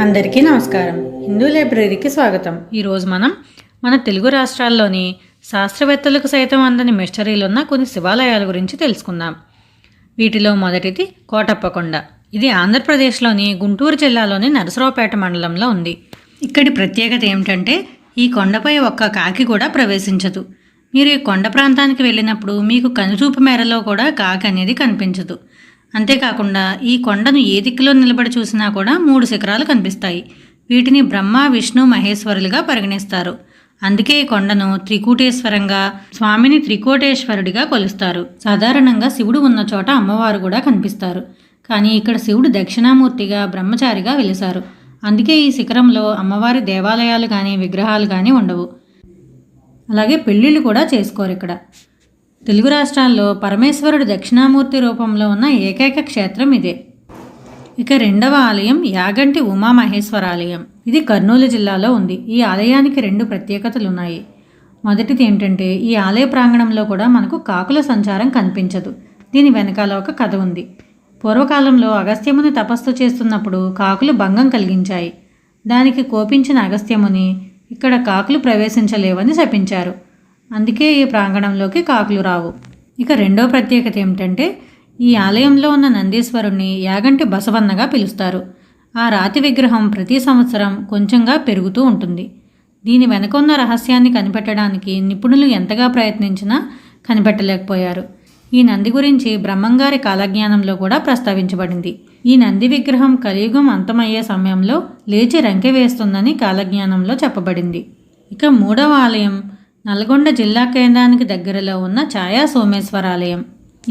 అందరికీ నమస్కారం. హిందూ లైబ్రరీకి స్వాగతం. ఈరోజు మనం మన తెలుగు రాష్ట్రాల్లోని శాస్త్రవేత్తలకు సైతం అందని మిస్టరీలున్న కొన్ని శివాలయాల గురించి తెలుసుకుందాం. వీటిలో మొదటిది కోటప్పకొండ. ఇది ఆంధ్రప్రదేశ్లోని గుంటూరు జిల్లాలోని నరసరావుపేట మండలంలో ఉంది. ఇక్కడి ప్రత్యేకత ఏమిటంటే ఈ కొండపై ఒక్క కాకి కూడా ప్రవేశించదు. మీరు ఈ కొండ ప్రాంతానికి వెళ్ళినప్పుడు మీకు కనుచూపు మేరలో కూడా కాకి అనేది కనిపించదు. అంతేకాకుండా ఈ కొండను ఏ దిక్కులో నిలబడి చూసినా కూడా మూడు శిఖరాలు కనిపిస్తాయి. వీటిని బ్రహ్మ విష్ణు మహేశ్వరులుగా పరిగణిస్తారు. అందుకే ఈ కొండను త్రికూటేశ్వరంగా స్వామిని త్రికోటేశ్వరుడిగా కొలుస్తారు. సాధారణంగా శివుడు ఉన్న చోట అమ్మవారు కూడా కనిపిస్తారు. కానీ ఇక్కడ శివుడు దక్షిణామూర్తిగా బ్రహ్మచారిగా వెలిశారు అందుకే ఈ శిఖరంలో అమ్మవారి దేవాలయాలు కానీ విగ్రహాలు కానీ ఉండవు. అలాగే పెళ్ళిళ్ళు కూడా చేసుకోరు ఇక్కడ. తెలుగు రాష్ట్రాల్లో పరమేశ్వరుడు దక్షిణామూర్తి రూపంలో ఉన్న ఏకైక క్షేత్రం ఇదే. ఇక రెండవ ఆలయం యాగంటి ఉమామహేశ్వర ఆలయం ఇది కర్నూలు జిల్లాలో ఉంది. ఈ ఆలయానికి రెండు ప్రత్యేకతలు ఉన్నాయి మొదటిది ఏంటంటే ఈ ఆలయ ప్రాంగణంలో కూడా మనకు కాకుల సంచారం కనిపించదు. దీని వెనకాల ఒక కథ ఉంది. పూర్వకాలంలో అగస్త్యముని తపస్సు చేస్తున్నప్పుడు కాకులు భంగం కలిగించాయి. దానికి కోపించిన అగస్త్యముని ఇక్కడ కాకులు ప్రవేశించలేవని శపించారు. అందుకే ఈ ప్రాంగణంలోకి కాకులు రావు. ఇక రెండో ప్రత్యేకత ఏమిటంటే ఈ ఆలయంలో ఉన్న నందీశ్వరుణ్ణి యాగంటి బసవన్నగా పిలుస్తారు. ఆ రాతి విగ్రహం ప్రతి సంవత్సరం కొంచెంగా పెరుగుతూ ఉంటుంది. దీని వెనక ఉన్న రహస్యాన్ని కనిపెట్టడానికి నిపుణులు ఎంతగా ప్రయత్నించినా కనిపెట్టలేకపోయారు. ఈ నంది గురించి బ్రహ్మంగారి కాలజ్ఞానంలో కూడా ప్రస్తావించబడింది. ఈ నంది విగ్రహం కలియుగం అంతమయ్యే సమయంలో లేచి రంకె వేస్తుందని కాలజ్ఞానంలో చెప్పబడింది. ఇక మూడవ ఆలయం నల్గొండ జిల్లా కేంద్రానికి దగ్గరలో ఉన్న ఛాయా సోమేశ్వర ఆలయం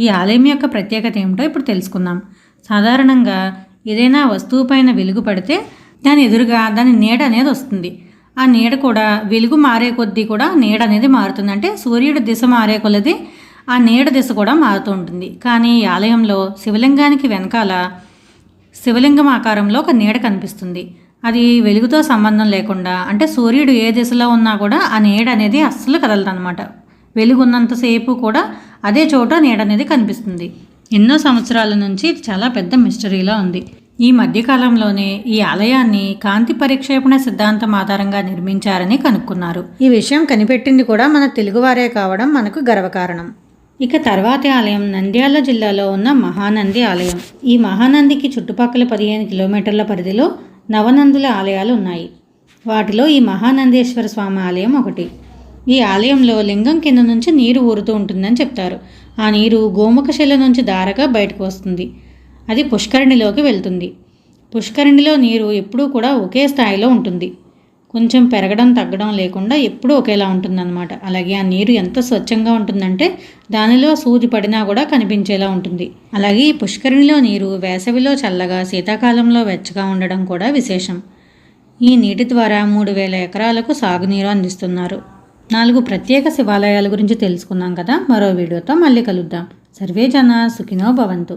ఈ ఆలయం యొక్క ప్రత్యేకత ఏమిటో ఇప్పుడు తెలుసుకుందాం. సాధారణంగా ఏదైనా వస్తువు పైన వెలుగు పడితే దాని ఎదురుగా దాని నీడ అనేది వస్తుంది. ఆ నీడ కూడా వెలుగు మారే కొద్దీ కూడా నీడ అనేది మారుతుంది. అంటే సూర్యుడి దిశ మారే కొలది ఆ నీడ దిశ కూడా మారుతూ ఉంటుంది. కానీ ఈ ఆలయంలో శివలింగానికి వెనకాల శివలింగం ఆకారంలో ఒక నీడ కనిపిస్తుంది. అది వెలుగుతో సంబంధం లేకుండా అంటే సూర్యుడు ఏ దిశలో ఉన్నా కూడా ఆ నీడ అనేది అస్సలు కదలదనమాట వెలుగు ఉన్నంతసేపు కూడా అదే చోట నీడ అనేది కనిపిస్తుంది. ఎన్నో సంవత్సరాల నుంచి ఇది చాలా పెద్ద మిస్టరీలా ఉంది. ఈ మధ్యకాలంలోనే ఈ ఆలయాన్ని కాంతి పరిక్షేపణ సిద్ధాంతం ఆధారంగా నిర్మించారని కనుక్కున్నారు. ఈ విషయం కనిపెట్టింది కూడా మన తెలుగువారే కావడం మనకు గర్వకారణం. ఇక తర్వాతి ఆలయం నంద్యాల జిల్లాలో ఉన్న మహానంది ఆలయం. ఈ మహానందికి చుట్టుపక్కల పదిహేను కిలోమీటర్ల పరిధిలో నవనందుల ఆలయాలు ఉన్నాయి వాటిలో ఈ మహానందేశ్వర స్వామి ఆలయం ఒకటి. ఈ ఆలయంలో లింగం కింద నుంచి నీరు ఊరుతూ ఉంటుందని చెప్తారు. ఆ నీరు గోముఖశిల నుంచి దారగా బయటకు వస్తుంది. అది పుష్కరిణిలోకి వెళ్తుంది. పుష్కరిణిలో నీరు ఎప్పుడూ కూడా ఒకే స్థాయిలో ఉంటుంది. కొంచెం పెరగడం తగ్గడం లేకుండా ఎప్పుడూ ఒకేలా ఉంటుందన్నమాట. అలాగే ఆ నీరు ఎంత స్వచ్ఛంగా ఉంటుందంటే దానిలో సూది పడినా కూడా కనిపించేలా ఉంటుంది. అలాగే ఈ పుష్కరిణిలో నీరు వేసవిలో చల్లగా శీతాకాలంలో వెచ్చగా ఉండడం కూడా విశేషం. ఈ నీటి ద్వారా మూడు వేల ఎకరాలకు సాగునీరు అందిస్తున్నారు. నాలుగు ప్రత్యేక శివాలయాల గురించి తెలుసుకున్నాం కదా. మరో వీడియోతో మళ్ళీ కలుద్దాం. సర్వే జన సుఖినో భవంతు.